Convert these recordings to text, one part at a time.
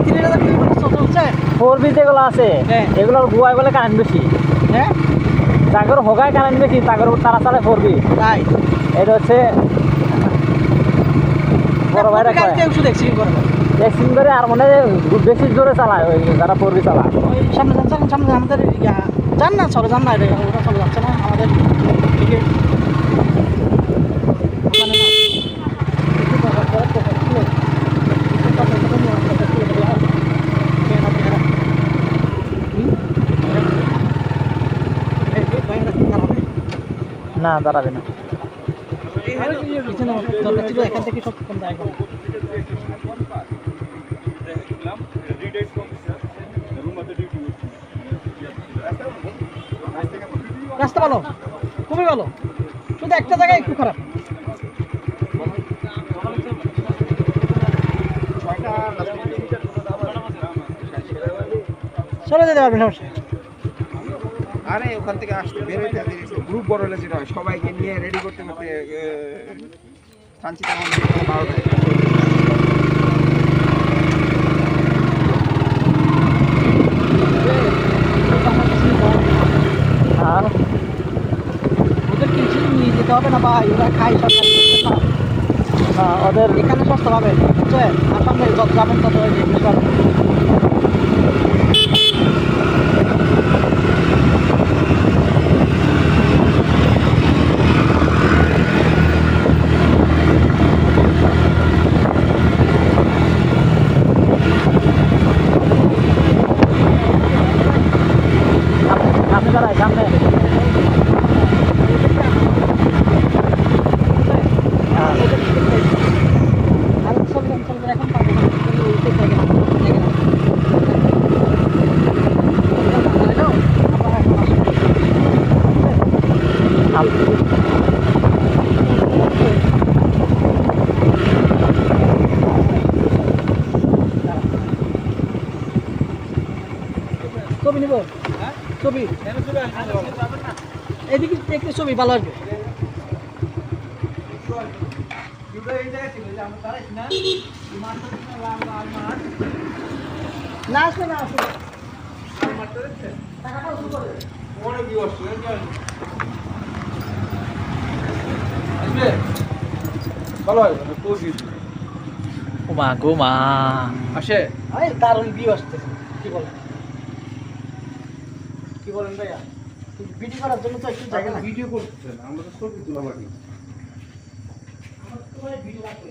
চলছে four B যেগুলো আছে। হ্যাঁ। এগুলোর গুয়ায় বলে কারেন্ট বেশি। হ্যাঁ। তাগর হোগায় কারেন্ট বেশি তাগর তারা চালে ফোর বি। তাই। এটা হচ্ছে বড় ভাইরা দেখছি। এক্সিং করে আর মনে বেশি জোরে চালায় ওই যারা ফোর বি চালায়। সামনে সামনে আমাদের যান না চলে যান না এটা ওরা চলে যাচ্ছে না আমাদের দিকে। ওখানে না। একটু পর- পর- পর- পর- খুলে। একটু পর- পর- পর- পর- পর- খুলে দেবে, হ্যাঁ। বেড়া, বেড়া। হুম? এই, এই, বাইরে দাঁড়াবে। না দাঁড়াবে না। এখান থেকে সব রাস্তা ভালো খুবই ভালো। শুধু একটা জায়গায় একটু খারাপ। চলে যেতে পারবেন সমস্যা আরে ওখান থেকে আসতে বেরোতে গ্রুপ বড় হলে যেটা হয় সবাইকে নিয়ে রেডি করতে করতে সাঞ্চিতা মন্দির ওদের কিছু নিয়ে যেতে হবে না? ভাই ওরা খাই না ওদের এখানে সস্তা পাবে। বুঝছেন আর সামনে যত যাবেন তত ওই যে বেশি পাবেন। সামনে- সামনে দাঁড়ায় সামনে হ্যাঁ। আর চলবেন চলবেন এখন পাবেন না। ওই উঠে থেকে না, থেকে না। হ্যালো? আবার এখন আসুন। আম- ছবি নিব। ছবি। এদিকে একটু ছবি ভালো আসবে না আসবে না। আসবে ভালো হয় পৌঁছি ও মা গো মা। আসে। দারুণ ভিউ আসতেছে কি বলেন? কি বলেন ভাইয়া। ভিডিও করার জন্য তো একটু জায়গা ভিডিও করতেছেন আমরা তো ছবি তোলা বাকি আমার তো ভাই ভিডিও লাগবে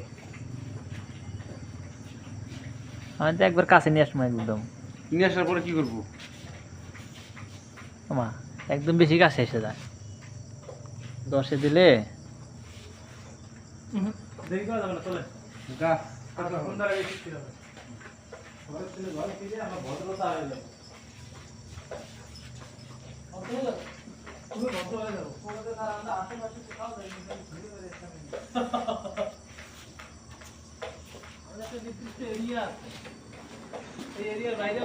আমি তো একবার কাছে নিয়ে আসব একদম। নিয়ে আসার পরে কি করব? মা একদম বেশি কাছে এসে যায়। দশে দিলে? গা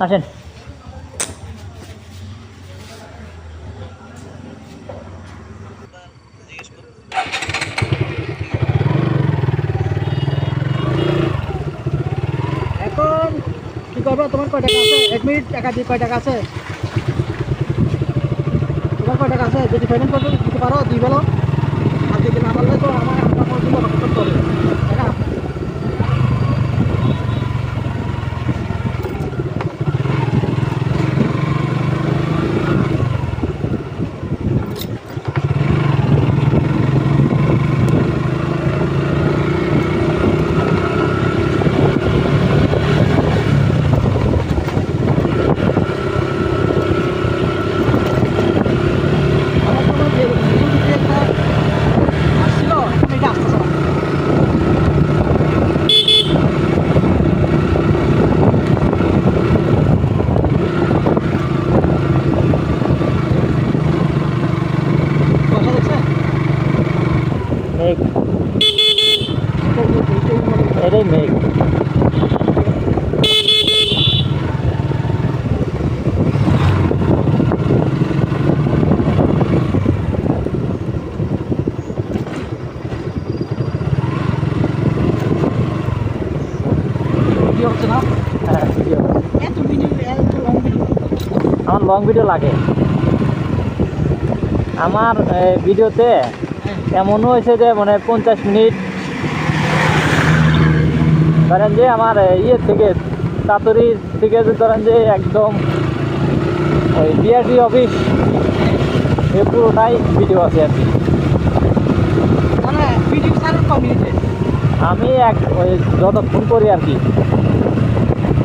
আসেন এখন কি করব তোমার কয় টাকা আছে এক মিনিট দিয়ে কয় টাকা আছে? তোমার কয় টাকা আছে? যদি পেমেন্ট করতে পারো, দিয়ে বেলো। আর যদি না পারলে তো আমার আমার করতে হবে টাকা আমার তোমার যে যে একটা আসছিল এটা আসতেছে না বসা দেখছে মেঘ এটাই মেঘ লং ভিডিও লাগে। আমার ভিডিওতে এমনও হয়েছে যে মানে পঞ্চাশ মিনিট। ধরেন যে আমার ইয়ে থেকে তাড়াতাড়ি থেকে ধরেন যে একদম ওই বিআরটি অফিস এ পুরোটাই ভিডিও আছে আর কি। মানে আমি এক ওই যতক্ষণ করি আর কি।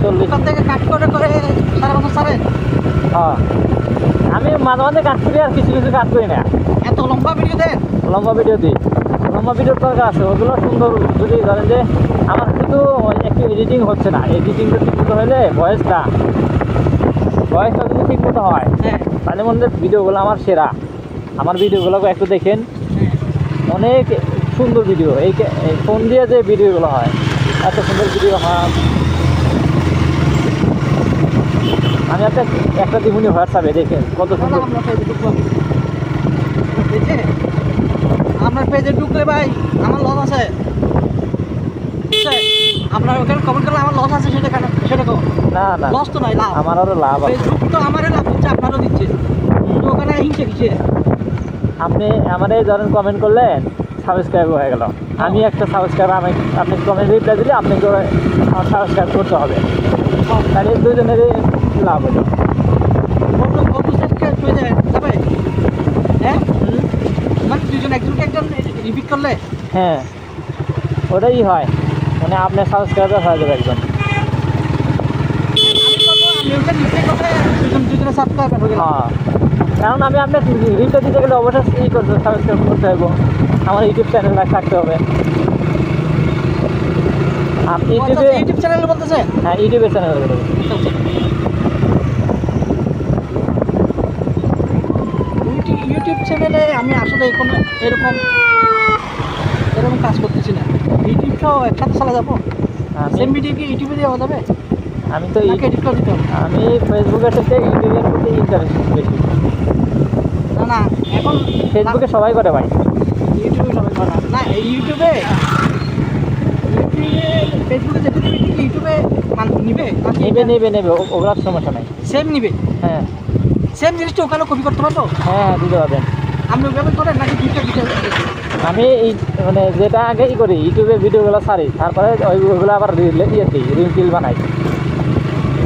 চল্লিশ থেকে কাট করে করে সারা বছর ছাড়েন আমি মাঝে মাঝে কাজ করি আর কিছু কিছু কাজ করি না। এত লম্বা ভিডিও দেন। লম্বা ভিডিও দিই। লম্বা ভিডিওর দরকার আছে ওগুলো সুন্দর যদি ধরেন যে আমার কিন্তু একটু এডিটিং হচ্ছে না। এডিটিংটা ঠিক মতো হলে ভয়েসটা ভয়েসটা যদি ঠিক মতো হয় হ্যাঁ। তাহলে মনে ভিডিওগুলো আমার সেরা। আমার ভিডিওগুলোকে একটু দেখেন। অনেক সুন্দর ভিডিও এই এই ফোন দিয়ে যে ভিডিওগুলো হয় এত সুন্দর ভিডিও হয়। আমি একটা একটা দিবনি হোয়াটসঅ্যাপে দেখেন কত সুন্দর। আপনার পেজে ঢুকলে ভাই আমার লস আছে? আপনার ওখানে কমেন্ট করলে আমার লস আছে সেটা কেন সেটা না না। লস তো নাই লাভ। আমার আরও লাভ আছে। ফেসবুক তো আমারই লাভ দিচ্ছে আপনারও দিচ্ছে। তো ওখানে হিংসে কিসে আপনি আমার এই ধরেন কমেন্ট করলেন সাবস্ক্রাইব হয়ে গেল। আমি একটা সাবস্ক্রাইব, আমি আপনি কমেন্ট রিপ্লাই দিলে আপনাকে আমার সাবস্ক্রাইব করতে হবে। তাহলে দুজনেরই লাভ হলো। হয়ে, ওটাই হয়। মানে আপনার সাবস্ক্রাইবার হয়ে যাবে একজন। হ্যাঁ। কারণ আমি আপনার রিপ্লাই দিতে গেলে অবশ্যই ই করতে সাবস্ক্রাইব করতে হবে। আমার ইউটিউব চ্যানেল থাকতে হবে। আপনি ইউটিউবে ইউটিউব চ্যানেল বলতেছে? হ্যাঁ ইউটিউবের চ্যানেল ইউটিউব- ইউটিউব চ্যানেলে আমি আসলে কোনো এরকম এরকম কাজ করতেছি না। ইউটিউব সহ একসাথে চালা যাব। সেম ভিডিও কি ইউটিউবে দেওয়া যাবে? আমি তো এডিট করে দিতে হবে? আমি ফেসবুকের থেকে ইউটিউবের প্রতি ইন্টারেস্ট বেশি। না না এখন ফেসবুকে সবাই করে ভাই। ইউটিউবে সবাই না। ইউটিউবে ইউটিউবে ফেসবুকে যেতে দিবি ইউটিউবে মান নিবে নেবে নেবে নেবে ও- ওগুলোর সমস্যা নাই। সেম নিবে? হ্যাঁ। সেম জিনিসটা ওখানে কপি করতে হ্যাঁ হ্যাঁ দিতে পারবেন। আপনি ওইভাবে করেন নাকি দুইটা দুইটা আমি এই মানে যেটা আগে ই করি ইউটিউবে ভিডিওগুলো ছাড়ি তারপরে আবার ইয়ে দিই রিল বানাই।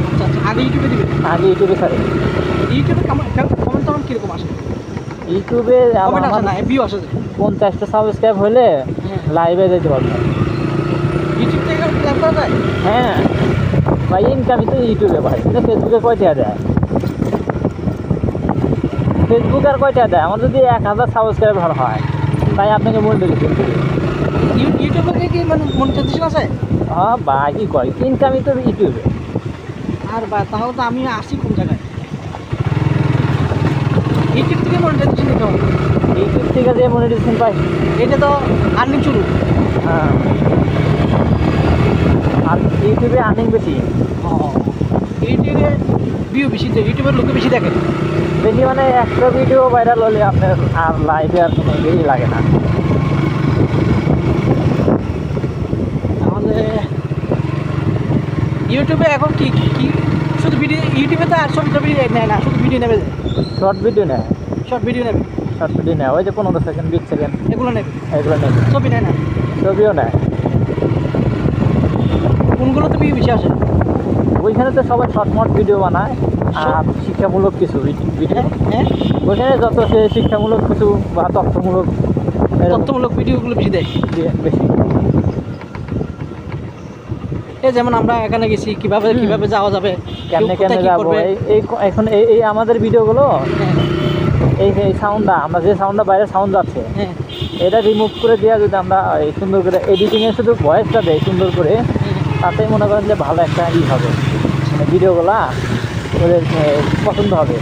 আচ্ছা আচ্ছা আগে ইউটিউবে দিবে আগে ইউটিউবে ছাড়ি। ইউটিউবে কমেন্ট কমেন্ট টমেন্ট কীরকম আসে ইউটিউবে পঞ্চাশটা সাবস্ক্রাইব হলে হ্যাঁ। লাইভে যেতে পারব। হ্যাঁ। ভাই ইনকামই তো ইউটিউবে ভাই কিন্তু ফেসবুকে কয়টা দেয়? ফেসবুক আর কয়টা দেয়? আমার যদি এক হাজার সাবস্ক্রাইবার হয় তাই আপনাকে দিয়েছেন ইউ- ইউটিউবে কি- মানে মনিটাইজেশন আছে? হ্যাঁ ভাই কী করে ইনকামই তো ইউটিউবে। আর বা তাহলে তো আমি আসি কোন জায়গায়? থেকে মনিটাইজেশন দিতে হবে। ইউটিউব থেকে যে মনিটাইজেশন পাই। এটা তো আর্নিং শুরু। হ্যাঁ। আর ইউটিউবে আর্নিং বেশি। ইউটিউবে ভিউ বেশি দেয় ইউটিউবের লোকে বেশি দেখে। বেশি মানে একটা ভিডিও ভাইরাল হলে আপনার আর লাইভে আর কোনো ইয়েই লাগে না। তাহলে ইউটিউবে এখন কি কি শুধু ভিডিও ইউটিউবে তো আর ছবি টবি নেয় না শুধু ভিডিও নেবে। শর্ট ভিডিও নেয়। শর্ট ভিডিও নেবে। শর্ট ভিডিও নেয় ওই যে পনেরো সেকেন্ড বিশ সেকেন্ড এগুলো নেবে। এগুলো নেবে। ছবি নেয় না। ছবিও নেয়। কোনগুলো তো ভিউ বেশি আসে? ওইখানে তো সবাই শর্ট মট ভিডিও বানায় আর শিক্ষামূলক কিছু ভিডিও হ্যাঁ হ্যাঁ। ওইখানে যত সে শিক্ষামূলক কিছু বা তথ্যমূলক তথ্যমূলক ভিডিওগুলো বেশি দেয়। বেশি। এই যেমন আমরা এখানে গেছি কীভাবে কীভাবে যাওয়া যাবে কেমনে কেমনে যাব? এই এখন এই আমাদের ভিডিওগুলো হ্যাঁ এই এই সাউন্ডটা আমরা যে সাউন্ডটা বাইরে সাউন্ড যাচ্ছে হ্যাঁ। এটা রিমুভ করে দেওয়া যদি আমরা এই সুন্দর করে এডিটিংয়ে শুধু ভয়েসটা দেয় সুন্দর করে তাতে মনে করেন যে ভালো একটা ই হবে। মানে ভিডিওগুলা ওদের পছন্দ হবে।